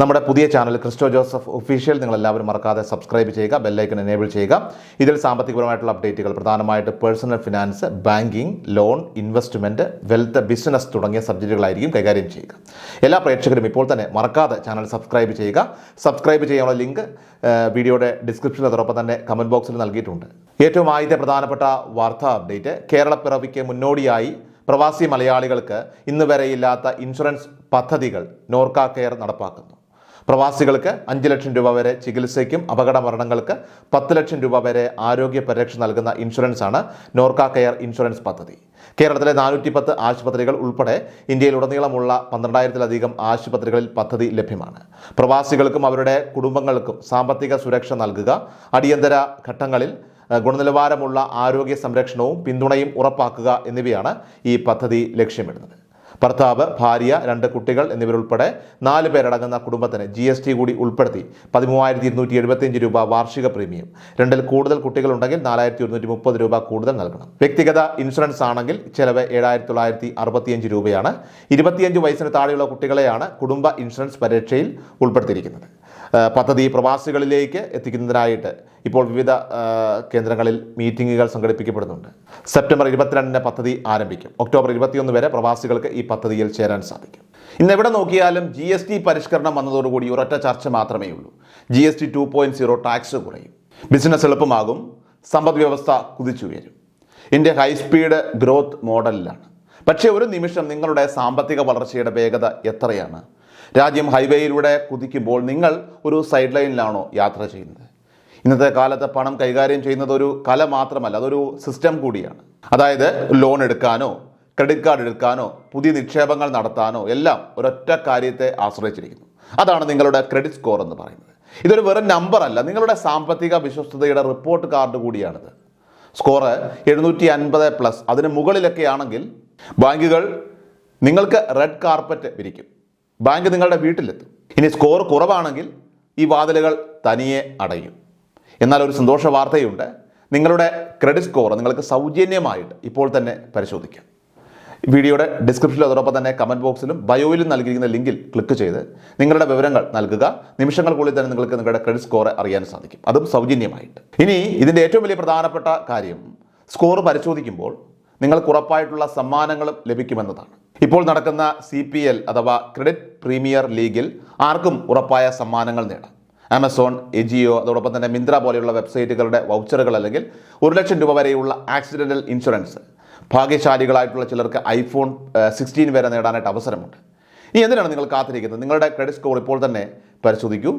നമ്മുടെ പുതിയ channel Cristo Joseph official. നിങ്ങൾ എല്ലാവരും മറക്കാതെ സബ്സ്ക്രൈബ് ചെയ്യുക ബെല്ലൈക്കൺ എനേബിൾ ചെയ്യുക. ഇതിൽ സാമ്പത്തികപരമായിട്ടുള്ള അപ്ഡേറ്റുകൾ പ്രധാനമായിട്ട് personal finance banking loan investment wealth business തുടങ്ങിയ സബ്ജക്റ്റുകളായിരിക്കും കൈകാര്യം ചെയ്യുക. എല്ലാ പ്രേക്ഷകരും ഇപ്പോൾ തന്നെ മറക്കാതെ ചാനൽ സബ്സ്ക്രൈബ് ചെയ്യുക. സബ്സ്ക്രൈബ് ചെയ്യാനുള്ള ലിങ്ക് വീഡിയോയുടെ ഡിസ്ക്രിപ്ഷനിൽ അതോടൊപ്പം തന്നെ കമന്റ് ബോക്സിൽ നൽകിയിട്ടുണ്ട്. ഏറ്റവും ആദ്യത്തെ പ്രധാനപ്പെട്ട വാർത്താ അപ്ഡേറ്റ് കേരളപ്പിറവിക്ക് മുന്നോടിയായി പ്രവാസി മലയാളികൾക്ക് ഇന്ന് വരെയില്ലാത്ത ഇൻഷുറൻസ് പദ്ധതികൾ നോർക്ക കെയർ നടപ്പാക്കുന്നു. പ്രവാസികൾക്ക് അഞ്ച് ലക്ഷം രൂപ വരെ ചികിത്സയ്ക്കും അപകട മരണങ്ങൾക്ക് പത്ത് ലക്ഷം രൂപ വരെ ആരോഗ്യ പരിരക്ഷ നൽകുന്ന ഇൻഷുറൻസാണ് നോർക്ക കെയർ ഇൻഷുറൻസ് പദ്ധതി. കേരളത്തിലെ നാനൂറ്റി പത്ത് ആശുപത്രികൾ ഉൾപ്പെടെ ഇന്ത്യയിലുടനീളമുള്ള പന്ത്രണ്ടായിരത്തിലധികം ആശുപത്രികളിൽ പദ്ധതി ലഭ്യമാണ്. പ്രവാസികൾക്കും അവരുടെ കുടുംബങ്ങൾക്കും സാമ്പത്തിക സുരക്ഷ നൽകുക അടിയന്തര ഘട്ടങ്ങളിൽ ഗുണനിലവാരമുള്ള ആരോഗ്യ സംരക്ഷണവും പിന്തുണയും ഉറപ്പാക്കുക എന്നിവയാണ് ഈ പദ്ധതി ലക്ഷ്യമിടുന്നത്. ഭർത്താവ് ഭാര്യ രണ്ട് കുട്ടികൾ എന്നിവരുൾപ്പെടെ നാല് പേരടങ്ങുന്ന കുടുംബത്തിന് ജി എസ് ടി കൂടി ഉൾപ്പെടുത്തി പതിമൂവായിരത്തി ഇരുന്നൂറ്റി എഴുപത്തിയഞ്ച് രൂപ വാർഷിക പ്രീമിയം. രണ്ടിൽ കൂടുതൽ കുട്ടികളുണ്ടെങ്കിൽ നാലായിരത്തി ഒരുന്നൂറ്റി മുപ്പത് രൂപ കൂടുതൽ നൽകണം. വ്യക്തിഗത ഇൻഷുറൻസ് ആണെങ്കിൽ ചെലവ് ഏഴായിരത്തി തൊള്ളായിരത്തി അറുപത്തിയഞ്ച് രൂപയാണ്. ഇരുപത്തിയഞ്ച് വയസ്സിന് താഴെയുള്ള കുട്ടികളെയാണ് കുടുംബ ഇൻഷുറൻസ് പരീക്ഷയിൽ ഉൾപ്പെടുത്തിയിരിക്കുന്നത്. പദ്ധതി പ്രവാസികളിലേക്ക് എത്തിക്കുന്നതിനായിട്ട് ഇപ്പോൾ വിവിധ കേന്ദ്രങ്ങളിൽ മീറ്റിങ്ങുകൾ സംഘടിപ്പിക്കപ്പെടുന്നുണ്ട്. സെപ്റ്റംബർ ഇരുപത്തിരണ്ടിന് പദ്ധതി ആരംഭിക്കും. ഒക്ടോബർ ഇരുപത്തിയൊന്ന് വരെ പ്രവാസികൾക്ക് ഈ പദ്ധതിയിൽ ചേരാൻ സാധിക്കും. ഇന്ന് എവിടെ നോക്കിയാലും ജി എസ് ടി പരിഷ്കരണം വന്നതോടുകൂടി ഒരൊറ്റ ചർച്ച മാത്രമേ ഉള്ളൂ. G S T two point zero tax കുറയും. ബിസിനസ് എളുപ്പമാകും. സമ്പദ് വ്യവസ്ഥ കുതിച്ചുയരും. ഇന്ത്യ ഹൈസ്പീഡ് ഗ്രോത്ത് മോഡലിലാണ്. പക്ഷേ ഒരു നിമിഷം നിങ്ങളുടെ സാമ്പത്തിക വളർച്ചയുടെ വേഗത എത്രയാണ്? രാജ്യം ഹൈവേയിലൂടെ കുതിക്കുമ്പോൾ നിങ്ങൾ ഒരു സൈഡ് ലൈനിലാണോ യാത്ര ചെയ്യുന്നത്? ഇന്നത്തെ കാലത്ത് പണം കൈകാര്യം ചെയ്യുന്നത് ഒരു കല മാത്രമല്ല അതൊരു സിസ്റ്റം കൂടിയാണ്. അതായത് ലോൺ എടുക്കാനോ ക്രെഡിറ്റ് കാർഡ് എടുക്കാനോ പുതിയ നിക്ഷേപങ്ങൾ നടത്താനോ എല്ലാം ഒരൊറ്റ കാര്യത്തെ ആശ്രയിച്ചിരിക്കുന്നു. അതാണ് നിങ്ങളുടെ ക്രെഡിറ്റ് സ്കോർ എന്ന് പറയുന്നത്. ഇതൊരു വെറും നമ്പർ അല്ല നിങ്ങളുടെ സാമ്പത്തിക വിശ്വസ്തതയുടെ റിപ്പോർട്ട് കാർഡ് കൂടിയാണിത്. സ്കോറ് എഴുന്നൂറ്റി അൻപത് പ്ലസ് അതിന് മുകളിലൊക്കെയാണെങ്കിൽ ബാങ്കുകൾ നിങ്ങൾക്ക് റെഡ് കാർപ്പറ്റ് വിരിക്കും. ബാങ്ക് നിങ്ങളുടെ വീട്ടിലെത്തും. ഇനി സ്കോർ കുറവാണെങ്കിൽ ഈ വാതിലുകൾ തനിയെ അടയും. എന്നാൽ ഒരു സന്തോഷ വാർത്തയുണ്ട്. നിങ്ങളുടെ ക്രെഡിറ്റ് സ്കോർ നിങ്ങൾക്ക് സൗജന്യമായിട്ട് ഇപ്പോൾ തന്നെ പരിശോധിക്കാം. വീഡിയോയുടെ ഡിസ്ക്രിപ്ഷനിൽ അതോടൊപ്പം തന്നെ കമന്റ് ബോക്സിലും ബയോയിലും നൽകിയിരിക്കുന്ന ലിങ്കിൽ ക്ലിക്ക് ചെയ്ത് നിങ്ങളുടെ വിവരങ്ങൾ നൽകുക. നിമിഷങ്ങൾക്കുള്ളിൽ തന്നെ നിങ്ങൾക്ക് നിങ്ങളുടെ ക്രെഡിറ്റ് സ്കോർ അറിയാൻ സാധിക്കും. അതും സൗജന്യമായിട്ട്. ഇനി ഇതിന്റെ ഏറ്റവും വലിയ പ്രധാനപ്പെട്ട കാര്യം സ്കോർ പരിശോധിക്കുമ്പോൾ നിങ്ങൾക്ക് ഉറപ്പായിട്ടുള്ള സമ്മാനങ്ങളും ലഭിക്കുമെന്നതാണ്. ഇപ്പോൾ നടക്കുന്ന സി പി എൽ അഥവാ ക്രെഡിറ്റ് പ്രീമിയർ ലീഗിൽ ആർക്കും ഉറപ്പായ സമ്മാനങ്ങൾ നേടാം. ആമസോൺ എജിയോ അതോടൊപ്പം തന്നെ മിന്ത്ര പോലെയുള്ള വെബ്സൈറ്റുകളുടെ വൗച്ചറുകൾ അല്ലെങ്കിൽ ഒരു ലക്ഷം രൂപ വരെയുള്ള ആക്സിഡന്റൽ ഇൻഷുറൻസ് ഭാഗ്യശാലികളായിട്ടുള്ള ചിലർക്ക് ഐഫോൺ സിക്സ്റ്റീൻ വരെ നേടാനായിട്ട് അവസരമുണ്ട്. ഇനി എന്തിനാണ് നിങ്ങൾ കാത്തിരിക്കുന്നത്? നിങ്ങളുടെ ക്രെഡിറ്റ് സ്കോർ ഇപ്പോൾ തന്നെ പരിശോധിക്കൂ.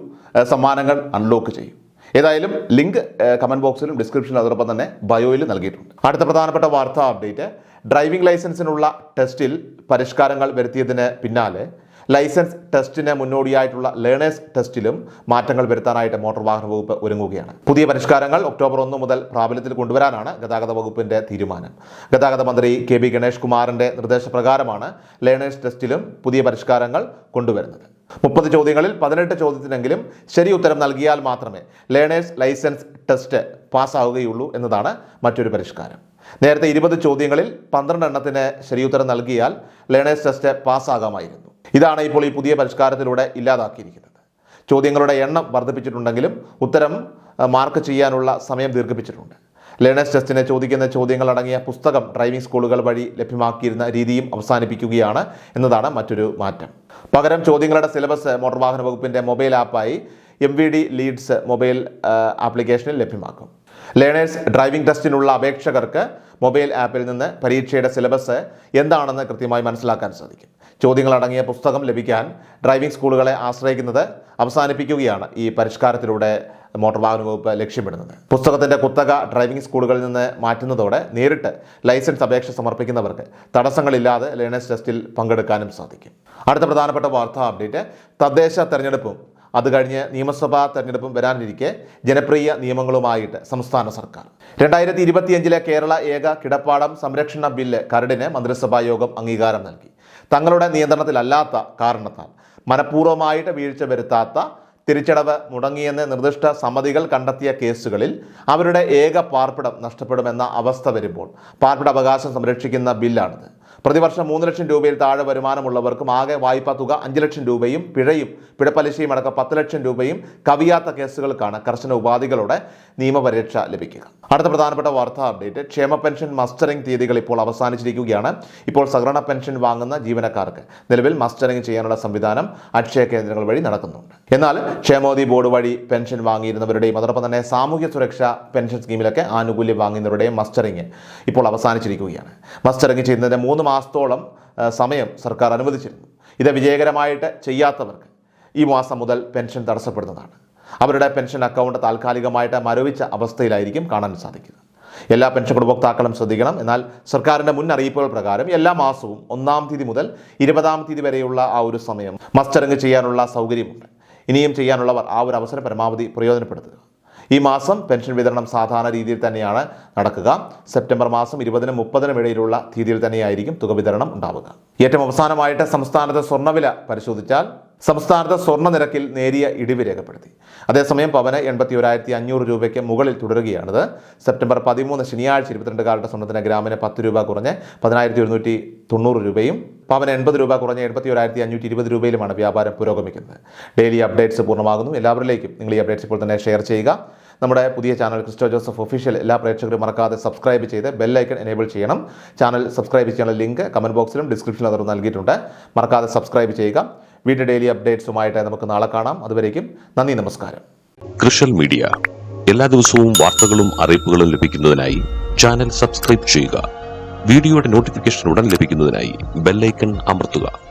സമ്മാനങ്ങൾ അൺലോക്ക് ചെയ്യൂ. ഏതായാലും ലിങ്ക് കമന്റ് ബോക്സിലും ഡിസ്ക്രിപ്ഷനിലും അതോടൊപ്പം തന്നെ ബയോയിൽ നൽകിയിട്ടുണ്ട്. അടുത്ത പ്രധാനപ്പെട്ട വാർത്താ അപ്ഡേറ്റ് ഡ്രൈവിംഗ് ലൈസൻസിനുള്ള ടെസ്റ്റിൽ പരിഷ്കാരങ്ങൾ വരുത്തിയതിന് പിന്നാലെ ലൈസൻസ് ടെസ്റ്റിന് മുന്നോടിയായിട്ടുള്ള ലേണേഴ്സ് ടെസ്റ്റിലും മാറ്റങ്ങൾ വരുത്താനായിട്ട് മോട്ടോർ വാഹന വകുപ്പ് ഒരുങ്ങുകയാണ്. പുതിയ പരിഷ്കാരങ്ങൾ ഒക്ടോബർ ഒന്ന് മുതൽ പ്രാബല്യത്തിൽ കൊണ്ടുവരാനാണ് ഗതാഗത വകുപ്പിന്റെ തീരുമാനം. ഗതാഗത മന്ത്രി കെ ബി ഗണേഷ് കുമാറിന്റെ നിർദ്ദേശപ്രകാരമാണ് ലേണേഴ്സ് ടെസ്റ്റിലും പുതിയ പരിഷ്കാരങ്ങൾ കൊണ്ടുവരുന്നത്. മുപ്പത് ചോദ്യങ്ങളിൽ പതിനെട്ട് ചോദ്യത്തിനെങ്കിലും ശരി ഉത്തരം നൽകിയാൽ മാത്രമേ ലേണേഴ്സ് ലൈസൻസ് ടെസ്റ്റ് പാസ്സാവുകയുള്ളൂ എന്നതാണ് മറ്റൊരു പരിഷ്കാരം. നേരത്തെ ഇരുപത് ചോദ്യങ്ങളിൽ പന്ത്രണ്ട് എണ്ണത്തിന് ഉത്തരം നൽകിയാൽ ലേണേഴ്സ് ടെസ്റ്റ് പാസ്സാകാമായിരുന്നു. ഇതാണ് ഇപ്പോൾ ഈ പുതിയ പരിഷ്കാരത്തിലൂടെ ഇല്ലാതാക്കിയിരിക്കുന്നത്. ചോദ്യങ്ങളുടെ എണ്ണം വർദ്ധിപ്പിച്ചിട്ടുണ്ടെങ്കിലും ഉത്തരം മാർക്ക് ചെയ്യാനുള്ള സമയം ദീർഘിപ്പിച്ചിട്ടുണ്ട്. ലേണേഴ്സ് ടെസ്റ്റിനെ ചോദിക്കുന്ന ചോദ്യങ്ങൾ അടങ്ങിയ പുസ്തകം ഡ്രൈവിംഗ് സ്കൂളുകൾ വഴി ലഭ്യമാക്കിയിരുന്ന രീതിയും അവസാനിപ്പിക്കുകയാണ് എന്നതാണ് മറ്റൊരു മാറ്റം. പകരം ചോദ്യങ്ങളുടെ സിലബസ് മോട്ടോർ വാഹന വകുപ്പിന്റെ mobile ആപ്പായി M V D leads mobile ആപ്ലിക്കേഷനിൽ ലഭ്യമാക്കും. ലേണേഴ്സ് ഡ്രൈവിംഗ് ടെസ്റ്റിനുള്ള അപേക്ഷകർക്ക് മൊബൈൽ ആപ്പിൽ നിന്ന് പരീക്ഷയുടെ സിലബസ് എന്താണെന്ന് കൃത്യമായി മനസ്സിലാക്കാൻ സാധിക്കും. ചോദ്യങ്ങളടങ്ങിയ പുസ്തകം ലഭിക്കാൻ ഡ്രൈവിംഗ് സ്കൂളുകളെ ആശ്രയിക്കുന്നത് അവസാനിപ്പിക്കുകയാണ് ഈ പരിഷ്കാരത്തിലൂടെ മോട്ടോർ വാഹന വകുപ്പ് ലക്ഷ്യമിടുന്നത്. പുസ്തകത്തിന്റെ കുത്തക ഡ്രൈവിംഗ് സ്കൂളുകളിൽ നിന്ന് മാറ്റുന്നതോടെ നേരിട്ട് ലൈസൻസ് അപേക്ഷ സമർപ്പിക്കുന്നവർക്ക് തടസ്സങ്ങളില്ലാതെ ലേണേഴ്സ് ടെസ്റ്റിൽ പങ്കെടുക്കാനും സാധിക്കും. അടുത്ത പ്രധാനപ്പെട്ട വാർത്താ അപ്ഡേറ്റ് തദ്ദേശ തെരഞ്ഞെടുപ്പും അത് കഴിഞ്ഞ് നിയമസഭാ തെരഞ്ഞെടുപ്പും വരാനിരിക്കെ ജനപ്രിയ നിയമങ്ങളുമായിട്ട് സംസ്ഥാന സർക്കാർ. രണ്ടായിരത്തി ഇരുപത്തിയഞ്ചിലെ കേരള ഏക കിടപ്പാടം സംരക്ഷണ ബില്ല് കരടിന് മന്ത്രിസഭാ യോഗം അംഗീകാരം നൽകി. തങ്ങളുടെ നിയന്ത്രണത്തിലല്ലാത്ത കാരണത്താൽ മനഃപൂർവമായിട്ട് വീഴ്ച വരുത്താത്ത തിരിച്ചടവ് മുടങ്ങിയെന്ന് നിർദ്ദിഷ്ട സമിതികൾ കണ്ടെത്തിയ കേസുകളിൽ അവരുടെ ഏക പാർപ്പിടം നഷ്ടപ്പെടുമെന്ന അവസ്ഥ വരുമ്പോൾ പാർപ്പിട അവകാശം സംരക്ഷിക്കുന്ന ബില്ലാണിത്. പ്രതിവർഷം മൂന്ന് ലക്ഷം രൂപയിൽ താഴെ വരുമാനമുള്ളവർക്കും ആകെ വായ്പാ തുക അഞ്ച് ലക്ഷം രൂപയും പിഴയും പിഴപ്പലിശയും അടക്കം പത്ത് ലക്ഷം രൂപയും കവിയാത്ത കേസുകൾക്കാണ് കർശന ഉപാധികളുടെ നിയമപരീക്ഷ ലഭിക്കുക. അടുത്ത പ്രധാനപ്പെട്ട വാർത്താ അപ്ഡേറ്റ്. ക്ഷേമ പെൻഷൻ മസ്റ്ററിംഗ് തീയതികൾ ഇപ്പോൾ അവസാനിച്ചിരിക്കുകയാണ്. ഇപ്പോൾ സഹകരണ പെൻഷൻ വാങ്ങുന്ന ജീവനക്കാർക്ക് നിലവിൽ മസ്റ്ററിംഗ് ചെയ്യാനുള്ള സംവിധാനം അക്ഷയ കേന്ദ്രങ്ങൾ വഴി നടക്കുന്നുണ്ട്. എന്നാൽ ക്ഷേമോദി ബോർഡ് വഴി പെൻഷൻ വാങ്ങിയിരുന്നവരുടെയും അതോടൊപ്പം തന്നെ സാമൂഹ്യ സുരക്ഷാ പെൻഷൻ സ്കീമിലൊക്കെ ആനുകൂല്യം വാങ്ങുന്നവരുടെയും മസ്റ്ററിംഗ് ഇപ്പോൾ അവസാനിച്ചിരിക്കുകയാണ്. മസ്റ്ററിംഗ് ചെയ്യുന്നതിന് മൂന്ന് മാസത്തോളം സമയം സർക്കാർ അനുവദിച്ചിരുന്നു. ഇത് വിജയകരമായിട്ട് ചെയ്യാത്തവർക്ക് ഈ മാസം മുതൽ പെൻഷൻ തടസ്സപ്പെടുന്നതാണ്. അവരുടെ പെൻഷൻ അക്കൗണ്ട് താൽക്കാലികമായിട്ട് മരവിച്ച അവസ്ഥയിലായിരിക്കും കാണാൻ സാധിക്കുക എല്ലാ പെൻഷൻ ഗുണഭോക്താക്കളും ശ്രദ്ധിക്കണം. എന്നാൽ സർക്കാരിന്റെ മുൻ അറിയിപ്പുകൾ പ്രകാരം എല്ലാ മാസവും ഒന്നാം തീയതി മുതൽ ഇരുപതാം തീയതി വരെയുള്ള ആ ഒരു സമയം മസ്റ്ററിങ് ചെയ്യാനുള്ള സൗകര്യമുണ്ട്. ഇനിയും ചെയ്യാനുള്ളവർ ആ ഒരു അവസരം പരമാവധി പ്രയോജനപ്പെടുത്തുക. ഈ മാസം പെൻഷൻ വിതരണം സാധാരണ രീതിയിൽ തന്നെയാണ് നടക്കുക. സെപ്റ്റംബർ മാസം ഇരുപതിനും മുപ്പതിനും ഇടയിലുള്ള തീയതിയിൽ തന്നെയായിരിക്കും തുക വിതരണം ഉണ്ടാവുക. ഏറ്റവും അവസാനമായിട്ട് സംസ്ഥാനത്തെ സ്വർണവില പരിശോധിച്ചാൽ സംസ്ഥാനത്തെ സ്വർണ നിരക്കിൽ നേരിയ ഇടിവ് രേഖപ്പെടുത്തി. അതേസമയം പവന് എൺപത്തി ഒരായിരത്തി അഞ്ഞൂറ് രൂപയ്ക്ക് മുകളിൽ തുടരുകയാണിത്. സെപ്റ്റംബർ പതിമൂന്ന് ശനിയാഴ്ച ഇരുപത്തിരണ്ട് കാലത്തെ സ്വർണത്തിന് ഗ്രാമിന് പത്ത് രൂപ കുറഞ്ഞ് പതിനായിരത്തി ഒരുന്നൂറ്റി തൊണ്ണൂറ് രൂപയും പവന് എൺപത് രൂപ കുറഞ്ഞ് എൺപത്തി ഒരായിരത്തി അഞ്ഞൂറ്റി ഇരുപത് രൂപയിലുമാണ് വ്യാപാരം പുരോഗമിക്കുന്നത്. ഡെയിലി അപ്ഡേറ്റ്സ് പൂർണമാകുന്നു. എല്ലാവരിലേക്കും നിങ്ങൾ ഈ അപ്ഡേറ്റ്സ് ഇപ്പോൾ തന്നെ ഷെയർ ചെയ്യുക. നമ്മുടെ പുതിയ ചാനൽ ക്രിസ്റ്റോ ജോസഫ് ഒഫീഷ്യൽ എല്ലാ പ്രേക്ഷകരും മറക്കാതെ സബ്സ്ക്രൈബ് ചെയ്ത് ബെല്ലൈക്കൺ എനേബിൾ ചെയ്യണം. ചാനൽ സബ്സ്ക്രൈബ് ചെയ്യാനുള്ള ലിങ്ക് കമന്റ് ബോക്സിലും ഡിസ്ക്രിപ്ഷനിലും നൽകിയിട്ടുണ്ട്. മറക്കാതെ സബ്സ്ക്രൈബ് ചെയ്യുക. വീഡിയോ ഡെയിലി അപ്ഡേറ്റ്സുമായിട്ട് നമുക്ക് നാളെ കാണാം. അതുവരേക്കും നന്ദി നമസ്കാരം. കൃഷൽ മീഡിയ. എല്ലാ ദിവസവും വാർത്തകളും അറിയിപ്പുകളും ലഭിക്കുന്നതിനായി ചാനൽ സബ്സ്ക്രൈബ് ചെയ്യുക. വീഡിയോയുടെ നോട്ടിഫിക്കേഷൻ ഉടൻ ലഭിക്കുന്നതിനായി ബെല്ലൈക്കൺ അമർത്തുക.